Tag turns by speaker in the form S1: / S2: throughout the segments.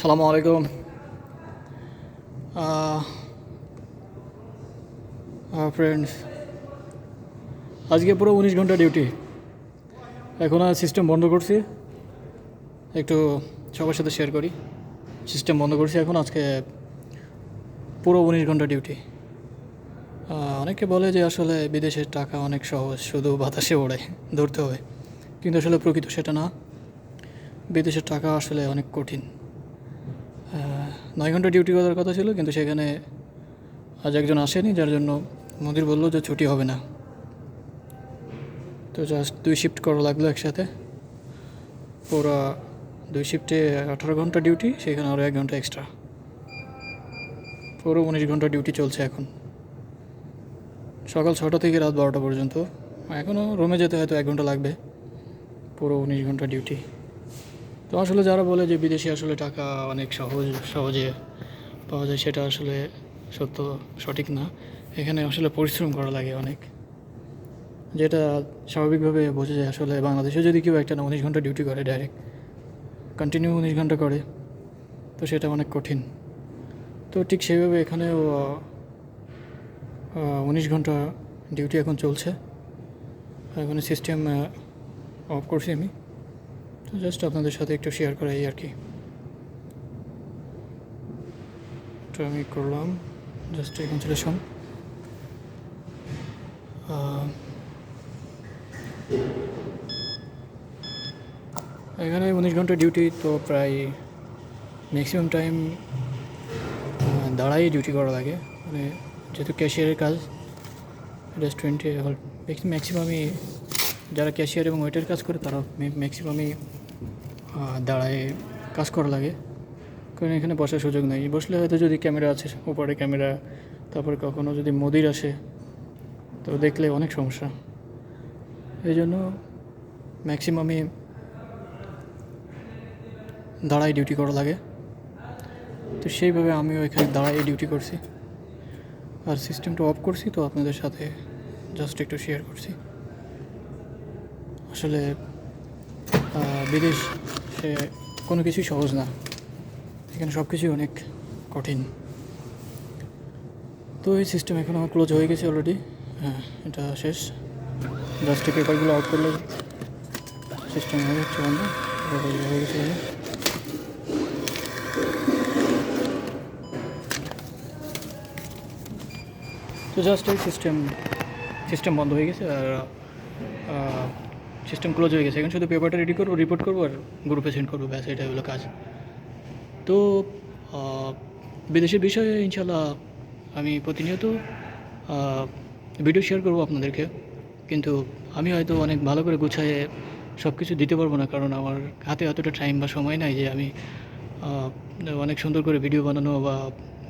S1: সালামু আলাইকুম। ফ্রেন্ডস আজকে পুরো উনিশ ঘণ্টা ডিউটি এখন আর সিস্টেম বন্ধ করছি। একটু সবার সাথে শেয়ার করি। সিস্টেম বন্ধ করছি এখন, আজকে পুরো উনিশ ঘণ্টা ডিউটি অনেকে বলে যে আসলে বিদেশের টাকা অনেক সহজ, শুধু বাতাসে ওড়ে, ধরতে হবে। কিন্তু আসলে প্রকৃত সেটা না। বিদেশের টাকা আসলে অনেক কঠিন। নয় ঘণ্টা ডিউটি করার কথা ছিল, কিন্তু সেখানে আজ একজন আসেনি, যার জন্য মোদির বলল যে ছুটি হবে না। তো জাস্ট দুই শিফট করা লাগল একসাথে। পুরো দুই শিফটে আঠারো ঘণ্টা ডিউটি সেখানে আরও এক ঘণ্টা এক্সট্রা পুরো উনিশ ঘণ্টা ডিউটি চলছে এখন। সকাল ছটা থেকে রাত বারোটা পর্যন্ত। এখনও রুমে যেতে হয়তো এক ঘণ্টা লাগবে। পুরো উনিশ ঘণ্টা ডিউটি তো আসলে যারা বলে যে বিদেশে আসলে টাকা অনেক সহজ, সহজে পাওয়া যায়, সেটা আসলে সত্য, সঠিক না। এখানে আসলে পরিশ্রম করা লাগে অনেক। যেটা স্বাভাবিকভাবে বোঝা যায় আসলে বাংলাদেশে যদি কেউ একটা না উনিশ ঘণ্টা ডিউটি করে ডাইরেক্ট কন্টিনিউ উনিশ ঘণ্টা করে, তো সেটা অনেক কঠিন। তো ঠিক সেইভাবে এখানেও উনিশ ঘণ্টা ডিউটি এখন চলছে। এখন সিস্টেম অফ করছি আমি। তো জাস্ট আপনাদের সাথে একটু শেয়ার করা এই আর কি। তো আমি করলাম। জাস্ট কনসিলেশন এখানে উনিশ ঘণ্টা ডিউটি তো প্রায় ম্যাক্সিমাম টাইম দাঁড়াই ডিউটি করা লাগে মানে যেহেতু ক্যাশিয়ারের কাজ রেস্টুরেন্টে ম্যাক্সিমামই যারা ক্যাশিয়ার এবং ওয়েটার কাজ করে তারা ম্যাক্সিমামই দাঁড়ায় কাজ করা লাগে। কারণ এখানে বসার সুযোগ নেই। বসলে হয়তো যদি ক্যামেরা আছে, ওপারে ক্যামেরা, তারপরে কখনো যদি মোদির আসে, তো দেখলে অনেক সমস্যা। এই জন্য ম্যাক্সিমামই দাঁড়াই ডিউটি করা লাগে। তো সেইভাবে আমিও এখানে দাঁড়াই ডিউটি করছি। আর সিস্টেমটা অফ করছি, তো আপনাদের সাথে জাস্ট একটু শেয়ার করছি। আসলে বিদেশ সে কোনো কিছুই সহজ না। এখানে সব কিছুই অনেক কঠিন। তো এই সিস্টেম এখন আমার ক্লোজ হয়ে গেছে অলরেডি হ্যাঁ এটা শেষ। জাস্ট পেপারগুলো আউট করলে সিস্টেম হয়ে যাচ্ছে বন্ধ। হয়ে গেছে। তো জাস্ট এই সিস্টেম সিস্টেম বন্ধ হয়ে গেছে আর সিস্টেম ক্লোজ হয়ে গেছে। এখন শুধু পেপারটা রেডি করব রিপোর্ট করব আর গ্রুপে সেন্ড করব, ব্যাস, এটাই হলো কাজ। তো বিদেশের বিষয়ে ইনশাল্লাহ আমি প্রতিনিয়ত ভিডিও শেয়ার করব আপনাদেরকে। কিন্তু আমি হয়তো অনেক ভালো করে গুছায়ে সব কিছু দিতে পারব না, কারণ আমার হাতে এতটা টাইম বা সময় নাই যে আমি অনেক সুন্দর করে ভিডিও বানানো বা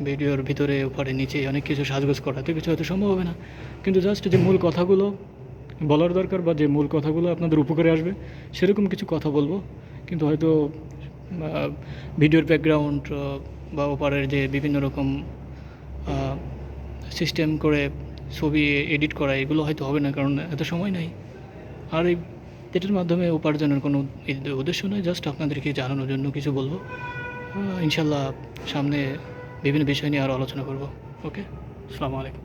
S1: ভিডিওর ভিতরে, উপরে, নিচে অনেক কিছু সাজগোজ করা। তো কিছু হয়তো সম্ভব হবে না। কিন্তু জাস্ট যে মূল কথাগুলো বলার দরকার বা যে মূল কথাগুলো আপনাদের উপকারে আসবে, সেরকম কিছু কথা বলব। কিন্তু হয়তো ভিডিওর ব্যাকগ্রাউন্ড বা ওপারের যে বিভিন্ন রকম সিস্টেম করে ছবি এডিট করা, এগুলো হয়তো হবে না, কারণ এত সময় নাই। আর এই এটার মাধ্যমে উপার্জনের কোনো উদ্দেশ্য নয় জাস্ট আপনাদেরকে জানানোর জন্য কিছু বলব। ইনশাল্লাহ সামনে বিভিন্ন বিষয় নিয়ে আরও আলোচনা করব। ওকে আসসালামু আলাইকুম।